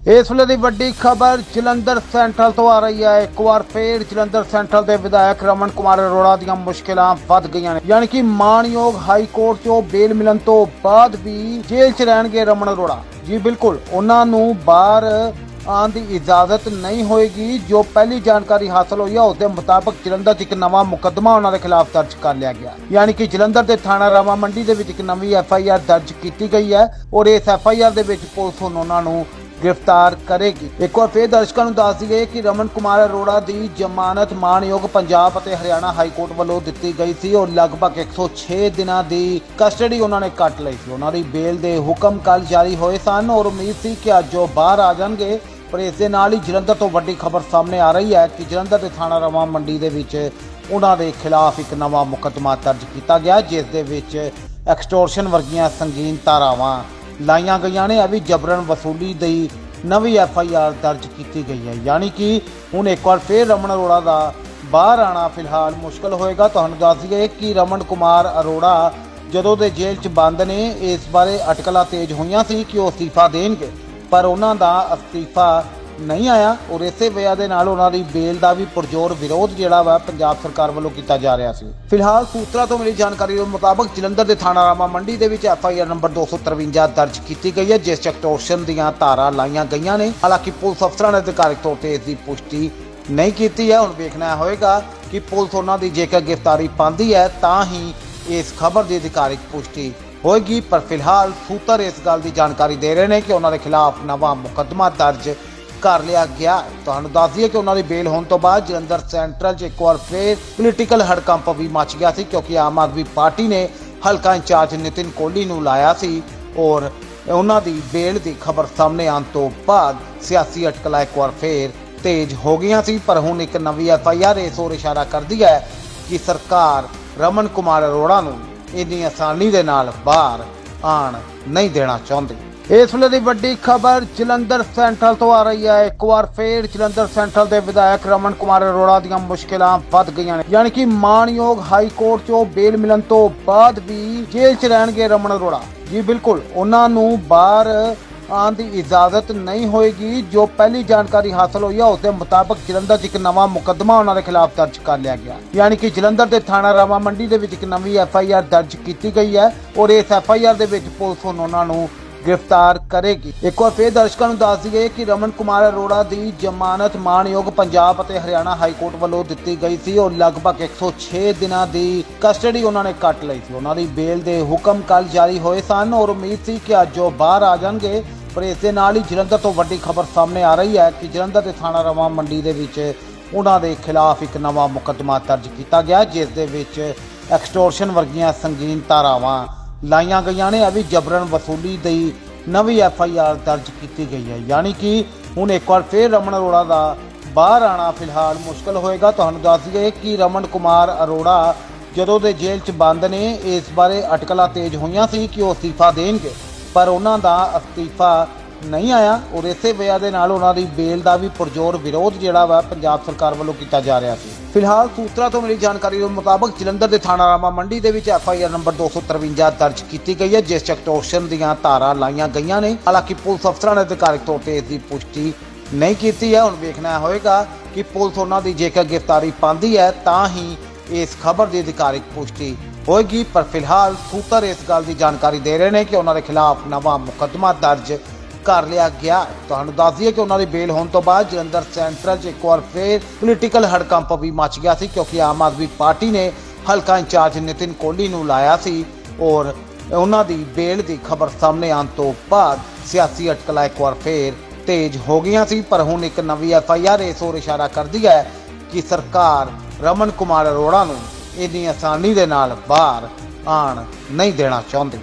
ਇਸ ਵੇਲੇ ਦੀ ਵੱਡੀ ਖਬਰ ਜਲੰਧਰ ਸੈਂਟਰਲ ਤੋਂ ਆ ਰਹੀ ਹੈ। ਇੱਕ ਵਾਰ ਫੇਰ ਜਲੰਧਰ ਸੈਂਟਰਲ ਦੇ ਵਿਧਾਇਕ ਰਮਨ ਕੁਮਾਰ ਅਰੋੜਾ ਦੀਆਂ ਮੁਸ਼ਕਿਲਾਂ ਵੱਧ ਗਈਆਂ ਨੇ। ਯਾਨੀ ਕਿ ਮਾਨਯੋਗ ਹਾਈ ਕੋਰਟ 'ਚੋਂ ਬੇਲ ਮਿਲਣ ਤੋਂ ਬਾਅਦ ਵੀ ਜੇਲ੍ਹ 'ਚ ਰਹਿਣਗੇ ਰਮਨ ਅਰੋੜਾ। ਜੀ ਬਿਲਕੁਲ, ਉਹਨਾਂ ਨੂੰ ਬਾਹਰ ਆਉਣ ਦੀ ਇਜਾਜ਼ਤ ਨਹੀਂ ਹੋਏਗੀ। ਜੋ ਪਹਿਲੀ ਜਾਣਕਾਰੀ ਹਾਸਲ ਹੋਈ ਹੈ, ਉਸ ਦੇ ਮੁਤਾਬਕ ਜਲੰਧਰ 'ਚ ਇੱਕ ਨਵਾਂ ਮੁਕੱਦਮਾ ਉਹਨਾਂ ਦੇ ਖਿਲਾਫ ਦਰਜ ਕਰ ਲਿਆ ਗਿਆ। ਯਾਨੀ ਕਿ ਜਲੰਧਰ ਦੇ ਥਾਣਾ ਰਾਮਾ ਮੰਡੀ ਦੇ ਵਿੱਚ ਇੱਕ ਨਵੀਂ ਐਫ ਆਈ ਆਰ ਦਰਜ ਕੀਤੀ ਗਈ ਹੈ ਔਰ ਇਸ ਐਫ ਆਈ ਆਰ ਦੇ ਵਿੱਚ ਪੁਲਿਸ ਹੁਣ ਉਹਨਾਂ ਨੂੰ ਗ੍ਰਿਫਤਾਰ ਕਰੇਗੀ। ਇੱਕ ਵਾਰ ਫੇਰ ਦਰਸ਼ਕਾਂ ਨੂੰ ਦੱਸ ਦਈਏ ਕਿ ਰਮਨ ਕੁਮਾਰ ਅਰੋੜਾ ਦੀ ਜ਼ਮਾਨਤ ਮਾਣਯੋਗ ਪੰਜਾਬ ਅਤੇ ਹਰਿਆਣਾ ਹਾਈ ਕੋਰਟ ਵੱਲੋਂ ਦਿੱਤੀ ਗਈ ਸੀ। ਔਰ ਲਗਭਗ 106 ਦਿਨਾਂ ਦੀ ਕਸਟਡੀ ਉਹਨਾਂ ਨੇ ਕੱਟ ਲਈ ਸੀ। ਉਹਨਾਂ ਦੀ ਬੇਲ ਦੇ ਹੁਕਮ ਕੱਲ ਜਾਰੀ ਹੋਏ ਸਨ ਔਰ ਉਮੀਦ ਸੀ ਕਿ ਅੱਜ ਉਹ ਬਾਹਰ ਆ ਜਾਣਗੇ। ਪਰ ਇਸ ਦੇ ਨਾਲ ਹੀ ਜਲੰਧਰ ਤੋਂ ਵੱਡੀ ਖਬਰ ਸਾਹਮਣੇ ਆ ਰਹੀ ਹੈ ਕਿ ਜਲੰਧਰ ਦੇ ਥਾਣਾ ਰਵਾ ਮੰਡੀ ਦੇ ਵਿੱਚ ਉਹਨਾਂ ਦੇ ਖਿਲਾਫ ਇੱਕ ਨਵਾਂ ਮੁਕੱਦਮਾ ਦਰਜ ਕੀਤਾ ਗਿਆ, ਜਿਸ ਦੇ ਵਿੱਚ ਐਕਸਟੋਰਸ਼ਨ ਵਰਗੀਆਂ ਸੰਗੀਨ ਧਾਰਾਵਾਂ ਲਾਈਆਂ ਗਈਆਂ ਨੇ। ਇਹ ਵੀ ਜਬਰਨ ਵਸੂਲੀ ਦੀ ਨਵੀਂ ਐਫ ਆਈ ਆਰ ਦਰਜ ਕੀਤੀ ਗਈ ਹੈ। ਯਾਨੀ ਕਿ ਹੁਣ ਇੱਕ ਵਾਰ ਫੇਰ ਰਮਨ ਅਰੋੜਾ ਦਾ ਬਾਹਰ ਆਣਾ ਫਿਲਹਾਲ ਮੁਸ਼ਕਲ ਹੋਏਗਾ। ਤੁਹਾਨੂੰ ਦੱਸ ਦਈਏ ਕਿ ਰਮਨ ਕੁਮਾਰ ਅਰੋੜਾ ਜਦੋਂ ਦੇ ਜੇਲ੍ਹ 'ਚ ਬੰਦ ਨੇ, ਇਸ ਬਾਰੇ ਅਟਕਲਾਂ ਤੇਜ਼ ਹੋਈਆਂ ਸੀ ਕਿ ਉਹ ਅਸਤੀਫਾ ਦੇਣਗੇ। ਪਰ ਉਹਨਾਂ ਦਾ ਅਸਤੀਫਾ ਨਹੀਂ ਆਇਆ ਔਰ ਇਸੇ ਵਜ੍ਹਾ ਦੇ ਨਾਲ ਉਹਨਾਂ ਦੀ ਬੇਲ ਦਾ ਵੀ ਪੁਰਜ਼ੋਰ ਵਿਰੋਧ ਜਿਹੜਾ ਵਾ ਪੰਜਾਬ ਸਰਕਾਰ ਵੱਲੋਂ ਕੀਤਾ ਜਾ ਰਿਹਾ ਸੀ। ਫਿਲਹਾਲ ਸੂਤਰਾਂ ਤੋਂ ਮਿਲੀ ਜਾਣਕਾਰੀ ਦੇ ਮੁਤਾਬਕ ਜਲੰਧਰ ਦੇ ਥਾਣਾ ਰਾਮਾ ਮੰਡੀ ਦੇ ਵਿੱਚ ਐਫ ਆਈ ਆਰ ਨੰਬਰ 253 ਦਰਜ ਕੀਤੀ ਗਈ ਹੈ, ਜਿਸ 'ਚ ਐਕਟੋਰਸ਼ਨ ਦੀਆਂ ਧਾਰਾਂ ਲਾਈਆਂ ਗਈਆਂ ਨੇ। ਹਾਲਾਂਕਿ ਪੁਲਿਸ ਅਫਸਰਾਂ ਨੇ ਅਧਿਕਾਰਿਕ ਤੌਰ ਤੇ ਇਸ ਦੀ ਪੁਸ਼ਟੀ ਨਹੀਂ ਕੀਤੀ ਹੈ। ਹੁਣ ਵੇਖਣਾ ਹੋਏਗਾ ਕਿ ਪੁਲਿਸ ਉਹਨਾਂ ਦੀ ਜੇਕਰ ਗ੍ਰਿਫਤਾਰੀ ਪਾਉਂਦੀ ਹੈ, ਤਾਂ ਹੀ ਇਸ ਖਬਰ ਦੀ ਅਧਿਕਾਰਿਕ ਪੁਸ਼ਟੀ ਹੋਏਗੀ। ਪਰ ਫਿਲਹਾਲ ਸੂਤਰ ਇਸ ਗੱਲ ਦੀ ਜਾਣਕਾਰੀ ਦੇ ਰਹੇ ਨੇ ਕਿ ਉਹਨਾਂ ਦੇ ਖਿਲਾਫ ਨਵਾਂ ਮੁਕੱਦਮਾ ਦਰਜ ਕਰ ਲਿਆ ਗਿਆ ਹੈ। ਤੁਹਾਨੂੰ ਦੱਸ ਦਈਏ ਕਿ ਉਹਨਾਂ ਦੀ ਬੇਲ ਹੋਣ ਤੋਂ ਬਾਅਦ ਜਲੰਧਰ ਸੈਂਟਰਲ 'ਚ ਇੱਕ ਵਾਰ ਫੇਰ ਪੋਲੀਟੀਕਲ ਹੜਕੰਪ ਵੀ ਮਚ ਗਿਆ ਸੀ ਕਿਉਂਕਿ ਆਮ ਆਦਮੀ ਪਾਰਟੀ ਨੇ ਹਲਕਾ ਇੰਚਾਰਜ ਨਿਤਿਨ ਕੋਹਲੀ ਨੂੰ ਲਾਇਆ ਸੀ ਔਰ ਉਹਨਾਂ ਦੀ ਬੇਲ ਦੀ ਖਬਰ ਸਾਹਮਣੇ ਆਉਣ ਤੋਂ ਬਾਅਦ ਸਿਆਸੀ ਅਟਕਲਾਂ ਇੱਕ ਵਾਰ ਫੇਰ ਤੇਜ਼ ਹੋ ਗਈਆਂ ਸੀ ਪਰ ਹੁਣ ਇੱਕ ਨਵੀਂ ਐਫ ਆਈ ਆਰ ਇਸ ਹੋਰ ਇਸ਼ਾਰਾ ਕਰਦੀ ਹੈ ਕਿ ਸਰਕਾਰ ਰਮਨ ਕੁਮਾਰ ਅਰੋੜਾ ਨੂੰ ਇੰਨੀ ਆਸਾਨੀ ਦੇ ਨਾਲ ਬਾਹਰ ਆਣ ਨਹੀਂ ਦੇਣਾ ਚਾਹੁੰਦੀ ਇਸ ਵੇਲੇ ਦੀ ਵੱਡੀ ਖਬਰ ਜਲੰਧਰ ਸੈਂਟਰਲ ਤੋਂ ਆ ਰਹੀ ਹੈ। ਇੱਕ ਵਾਰ ਫੇਰ ਜਲੰਧਰ ਸੈਂਟਰਲ ਦੇ ਵਿਧਾਇਕ ਰਮਨ ਕੁਮਾਰ ਅਰੋੜਾ ਦੀਆਂ ਮੁਸ਼ਕਿਲਾਂ ਵੱਧ ਗਈਆਂ ਨੇ। ਯਾਨੀ ਕਿ ਮਾਨਯੋਗ ਹਾਈ ਕੋਰਟ 'ਚੋਂ ਬੇਲ ਮਿਲਣ ਤੋਂ ਬਾਅਦ ਵੀ ਜੇਲ੍ਹ 'ਚ ਰਹਿਣਗੇ ਰਮਨ ਅਰੋੜਾ। ਜੀ ਬਿਲਕੁਲ, ਉਹਨਾਂ ਨੂੰ ਬਾਹਰ ਆਉਣ ਦੀ ਇਜਾਜ਼ਤ ਨਹੀਂ ਹੋਏਗੀ। ਜੋ ਪਹਿਲੀ ਜਾਣਕਾਰੀ ਹਾਸਲ ਹੋਈ ਹੈ, ਉਸ ਦੇ ਮੁਤਾਬਕ ਜਲੰਧਰ 'ਚ ਇੱਕ ਨਵਾਂ ਮੁਕੱਦਮਾ ਉਹਨਾਂ ਦੇ ਖਿਲਾਫ ਦਰਜ ਕਰ ਲਿਆ ਗਿਆ। ਯਾਨੀ ਕਿ ਜਲੰਧਰ ਦੇ ਥਾਣਾ ਰਾਮਾ ਮੰਡੀ ਦੇ ਵਿੱਚ ਇੱਕ ਨਵੀਂ ਐਫ ਆਈ ਆਰ ਦਰਜ ਕੀਤੀ ਗਈ ਹੈ ਔਰ ਇਸ ਐਫ ਆਈ ਆਰ ਦੇ ਵਿੱਚ ਪੁਲਿਸ ਹੁਣ ਉਹਨਾਂ ਨੂੰ ਗ੍ਰਿਫਤਾਰ ਕਰੇਗੀ। ਇੱਕ ਵਾਰ ਫੇਰ ਦਰਸ਼ਕਾਂ ਨੂੰ ਦੱਸ ਦਈਏ ਕਿ ਰਮਨ ਕੁਮਾਰ ਅਰੋੜਾ ਦੀ ਜ਼ਮਾਨਤ ਮਾਣਯੋਗ ਪੰਜਾਬ ਅਤੇ ਹਰਿਆਣਾ ਹਾਈ ਕੋਰਟ ਵੱਲੋਂ ਦਿੱਤੀ ਗਈ ਸੀ ਔਰ ਲਗਭਗ 106 ਦਿਨਾਂ ਦੀ ਕਸਟਡੀ ਉਹਨਾਂ ਨੇ ਕੱਟ ਲਈ ਸੀ। ਉਹਨਾਂ ਦੀ ਬੇਲ ਦੇ ਹੁਕਮ ਕੱਲ ਜਾਰੀ ਹੋਏ ਸਨ ਔਰ ਉਮੀਦ ਸੀ ਕਿ ਅੱਜ ਉਹ ਬਾਹਰ ਆ ਜਾਣਗੇ, ਪਰ ਇਸ ਦੇ ਨਾਲ ਹੀ ਜਲੰਧਰ ਤੋਂ ਵੱਡੀ ਖਬਰ ਸਾਹਮਣੇ ਆ ਰਹੀ ਹੈ ਕਿ ਜਲੰਧਰ ਦੇ ਥਾਣਾ ਰਵਾ ਮੰਡੀ ਦੇ ਵਿੱਚ ਉਹਨਾਂ ਦੇ ਖਿਲਾਫ ਇੱਕ ਨਵਾਂ ਮੁਕੱਦਮਾ ਦਰਜ ਕੀਤਾ ਗਿਆ, ਜਿਸ ਦੇ ਵਿੱਚ ਐਕਸਟੋਰਸ਼ਨ ਵਰਗੀਆਂ ਸੰਗੀਨ ਧਾਰਾਵਾਂ ਲਾਈਆਂ ਗਈਆਂ ਨੇ। ਇਹ ਵੀ ਜਬਰਨ ਵਸੂਲੀ ਦੀ ਨਵੀਂ ਐਫ ਆਈ ਆਰ ਦਰਜ ਕੀਤੀ ਗਈ ਹੈ। ਯਾਨੀ ਕਿ ਹੁਣ ਇੱਕ ਵਾਰ ਫੇਰ ਰਮਨ ਅਰੋੜਾ ਦਾ ਬਾਹਰ ਆਣਾ ਫਿਲਹਾਲ ਮੁਸ਼ਕਲ ਹੋਏਗਾ। ਤੁਹਾਨੂੰ ਦੱਸ ਦਈਏ ਕਿ ਰਮਨ ਕੁਮਾਰ ਅਰੋੜਾ ਜਦੋਂ ਦੇ ਜੇਲ੍ਹ 'ਚ ਬੰਦ ਨੇ, ਇਸ ਬਾਰੇ ਅਟਕਲਾਂ ਤੇਜ਼ ਹੋਈਆਂ ਸੀ ਕਿ ਉਹ ਅਸਤੀਫਾ ਦੇਣਗੇ। ਪਰ ਉਹਨਾਂ ਦਾ ਅਸਤੀਫਾ ਨਹੀਂ ਆਇਆ। ਔਰ ਇਸੇ ਵਜ੍ਹਾ ਦੇ ਨਾਲ ਉਹਨਾਂ ਦੀ ਬੇਲ ਦਾ ਵੀ ਪੁਰਜ਼ੋਰ ਵਿਰੋਧ ਜਿਹੜਾ ਵਾ ਪੰਜਾਬ ਸਰਕਾਰ ਵੱਲੋਂ ਕੀਤਾ ਜਾ ਰਿਹਾ ਸੀ। ਫਿਲਹਾਲ ਸੂਤਰਾਂ ਤੋਂ ਮਿਲੀ ਜਾਣਕਾਰੀ ਦੇ ਮੁਤਾਬਕ ਜਲੰਧਰ ਦੇ ਥਾਣਾ ਰਾਮਾ ਮੰਡੀ ਦੇ ਵਿੱਚ ਐਫ ਆਈ ਆਰ ਨੰਬਰ 253 ਦਰਜ ਕੀਤੀ ਗਈ ਹੈ, ਜਿਸ 'ਚ ਐਕਟੋਰਸ਼ਨ ਦੀਆਂ ਧਾਰਾਂ ਲਾਈਆਂ ਗਈਆਂ ਨੇ। ਹਾਲਾਂਕਿ ਪੁਲਿਸ ਅਫਸਰਾਂ ਨੇ ਅਧਿਕਾਰਿਕ ਤੌਰ ਤੇ ਇਸ ਦੀ ਪੁਸ਼ਟੀ ਨਹੀਂ ਕੀਤੀ ਹੈ। ਹੁਣ ਵੇਖਣਾ ਹੋਏਗਾ ਕਿ ਪੁਲਿਸ ਉਹਨਾਂ ਦੀ ਜੇਕਰ ਗ੍ਰਿਫਤਾਰੀ ਪਾਉਂਦੀ ਹੈ, ਤਾਂ ਹੀ ਇਸ ਖਬਰ ਦੀ ਅਧਿਕਾਰਿਕ ਪੁਸ਼ਟੀ ਹੋਏਗੀ। ਪਰ ਫਿਲਹਾਲ ਸੂਤਰ ਇਸ ਗੱਲ ਦੀ ਜਾਣਕਾਰੀ ਦੇ ਰਹੇ ਨੇ ਕਿ ਉਹਨਾਂ ਦੇ ਖਿਲਾਫ ਨਵਾਂ ਮੁਕੱਦਮਾ ਦਰਜ ਕਰ ਲਿਆ ਗਿਆ। ਤੁਹਾਨੂੰ ਦੱਸ ਦਈਏ ਕਿ ਉਹਨਾਂ ਦੀ ਬੇਲ ਹੋਣ ਤੋਂ ਬਾਅਦ ਜਲੰਧਰ ਸੈਂਟਰਲ 'ਚ ਇੱਕ ਵਾਰ ਫੇਰ ਪੋਲੀਟੀਕਲ ਹੜਕੰਪ ਵੀ ਮਚ ਗਿਆ ਸੀ, ਕਿਉਂਕਿ ਆਮ ਆਦਮੀ ਪਾਰਟੀ ਨੇ ਹਲਕਾ ਇੰਚਾਰਜ ਨਿਤਿਨ ਕੋਹਲੀ ਨੂੰ ਲਾਇਆ ਸੀ ਔਰ ਉਹਨਾਂ ਦੀ ਬੇਲ ਦੀ ਖਬਰ ਸਾਹਮਣੇ ਆਉਣ ਤੋਂ ਬਾਅਦ ਸਿਆਸੀ ਅਟਕਲਾਂ ਇੱਕ ਵਾਰ ਫੇਰ ਤੇਜ਼ ਹੋ ਗਈਆਂ ਸੀ, ਪਰ ਹੁਣ ਇੱਕ ਨਵੀਂ ਐਫ ਆਈ ਆਰ ਇਸ ਹੋਰ ਇਸ਼ਾਰਾ ਕਰਦੀ ਹੈ ਕਿ ਸਰਕਾਰ ਰਮਨ ਕੁਮਾਰ ਅਰੋੜਾ ਨੂੰ ਇੰਨੀ ਆਸਾਨੀ ਦੇ ਨਾਲ ਬਾਹਰ ਆਣ ਨਹੀਂ ਦੇਣਾ ਚਾਹੁੰਦੀ।